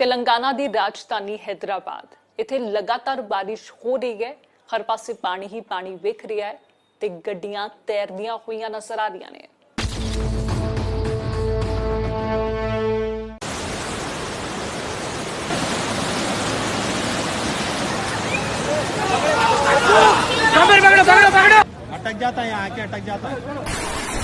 ਤੇਲੰਗਾਨਾ ਦੀ ਰਾਜਧਾਨੀ ਹੈਦਰਾਬਾਦ ਇੱਥੇ ਲਗਾਤਾਰ ਬਾਰਿਸ਼ ਹੋ ਰਹੀ ਹੈ ਹਰ ਪਾਸੇ ਪਾਣੀ ਹੀ ਪਾਣੀ ਵਿਖ ਰਿਹਾ ਹੈ ਤੇ ਗੱਡੀਆਂ ਤੈਰਦੀਆਂ ਹੋਈਆਂ ਨਜ਼ਰ ਆ ਰਹੀਆਂ ਨੇ अटक जाता है यहाँ आके अटक जाता है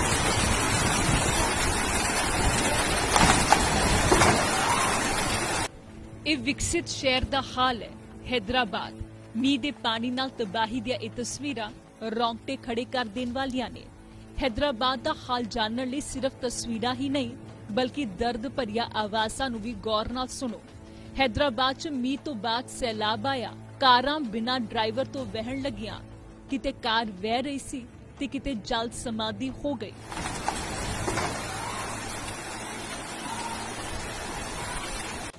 ਇਹ ਵਿਕਸਿਤ ਸ਼ਹਿਰ ਦਾ ਹਾਲ ਹੈ, ਹੈਦਰਾਬਾਦ। ਮੀਂਹ ਦੇ ਪਾਣੀ ਨਾਲ ਤਬਾਹੀ ਦੀਆਂ ਇਹ ਤਸਵੀਰਾਂ ਰੌਂਗਟੇ ਖੜੇ ਕਰ ਦੇਣ ਵਾਲੀਆਂ ਨੇ। ਹੈਦਰਾਬਾਦ ਦਾ ਹਾਲ ਜਾਣਨ ਲਈ ਸਿਰਫ ਤਸਵੀਰਾਂ ਹੀ ਨਹੀਂ, ਬਲਕਿ ਦਰਦ ਭਰੀਆਂ ਆਵਾਜ਼ਾਂ ਨੂੰ ਵੀ ਗੌਰ ਨਾਲ ਸੁਣੋ। ਹੈਦਰਾਬਾਦ 'ਚ ਮੀਂਹ ਤੋਂ ਬਾਅਦ ਸੈਲਾਬ ਆਇਆ। ਕਾਰਾਂ ਬਿਨਾਂ ਡਰਾਈਵਰ ਤੋਂ ਵਹਿਣ ਲੱਗੀਆਂ। ਕਿਤੇ ਕਾਰ ਵਹਿ ਰਹੀ ਸੀ ਤੇ ਕਿਤੇ ਜਲ ਸਮਾਧੀ ਹੋ ਗਈ।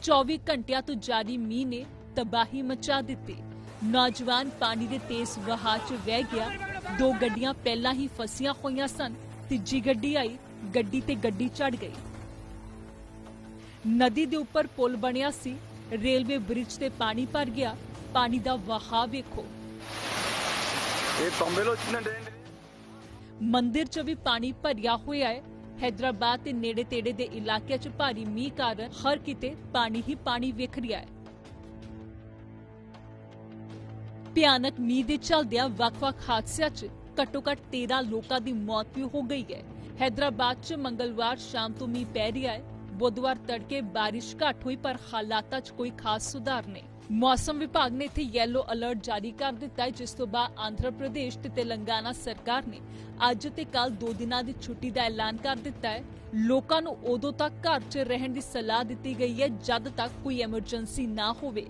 24 ਘੰਟਿਆਂ ਤੋਂ ਜਾਰੀ ਮੀਂਹ ਨੇ ਤਬਾਹੀ ਮਚਾ ਦਿੱਤੀ। ਨੌਜਵਾਨ ਪਾਣੀ ਦੇ ਤੇਜ਼ ਵਹਾਅ 'ਚ ਵਹਿ ਗਿਆ। ਦੋ ਗੱਡੀਆਂ ਪਹਿਲਾਂ ਹੀ ਫਸੀਆਂ ਹੋਈਆਂ ਸਨ। ਤੀਜੀ ਗੱਡੀ ਆਈ। ਗੱਡੀ ਤੇ ਗੱਡੀ ਚੜ ਗਈ। ਨਦੀ ਦੇ ਉੱਪਰ ਪੁਲ ਬਣਿਆ ਸੀ। ਰੇਲਵੇ ਬ੍ਰਿਜ ਤੇ ਪਾਣੀ ਭਰ ਗਿਆ। ਪਾਣੀ ਦਾ ਵਹਾਅ ਵੇਖੋ। ਇਹ ਬੰਬੇ ਲੋ ਚਿੰਨ ਮੰਦਿਰ 'ਚ ਵੀ ਪਾਣੀ ਭਰਿਆ ਹੋਇਆ ਹੈ। ਹੈਦਰਾਬਾਦ ਦੇ ਨੇੜੇ ਤੇੜੇ ਦੇ ਇਲਾਕਿਆਂ 'ਚ ਭਾਰੀ ਮੀਂਹ ਕਾਰਨ ਹਰ ਕਿਤੇ ਪਾਣੀ ਹੀ ਪਾਣੀ ਵਿਖ ਰਿਹਾ ਹੈ। ਭਿਆਨਕ ਮੀਂਹ ਦੇ ਚਲਦਿਆਂ ਵੱਖ-ਵੱਖ ਹਾਦਸਿਆਂ 'ਚ ਘੱਟੋ-ਘੱਟ 13 ਲੋਕਾਂ ਦੀ ਮੌਤ ਵੀ ਹੋ ਗਈ ਹੈ। ਹੈਦਰਾਬਾਦ 'ਚ ਮੰਗਲਵਾਰ ਸ਼ਾਮ ਤੋਂ ਮੀਂਹ ਪੈ ਰਿਹਾ ਹੈ। ਬੁੱਧਵਾਰ ਤੜਕੇ ਬਾਰਿਸ਼ ਘੱਟ ਹੋਈ, ਪਰ ਹਾਲਾਤਾਂ 'ਚ ਕੋਈ ਖਾਸ ਸੁਧਾਰ ਨਹੀਂ। ਮੌਸਮ ਵਿਭਾਗ ਨੇ ਇੱਥੇ ਯੈਲੋ ਅਲਰਟ ਜਾਰੀ ਕਰ ਦਿੱਤਾ ਹੈ, ਜਿਸ ਤੋਂ ਬਾਅਦ ਆਂਧਰਾ ਪ੍ਰਦੇਸ਼ ਤੇ ਤੇਲੰਗਾਨਾ ਸਰਕਾਰ ਨੇ ਅੱਜ ਤੇ ਕੱਲ ਦੋ ਦਿਨਾਂ ਦੀ ਛੁੱਟੀ ਦਾ ਐਲਾਨ ਕਰ ਦਿੱਤਾ ਹੈ। ਲੋਕਾਂ ਨੂੰ ਉਦੋਂ ਤੱਕ ਘਰ 'ਚ ਰਹਿਣ ਦੀ ਸਲਾਹ ਦਿੱਤੀ ਗਈ ਹੈ, ਜਦ ਤੱਕ ਕੋਈ ਐਮਰਜੈਂਸੀ ਨਾ ਹੋਵੇ।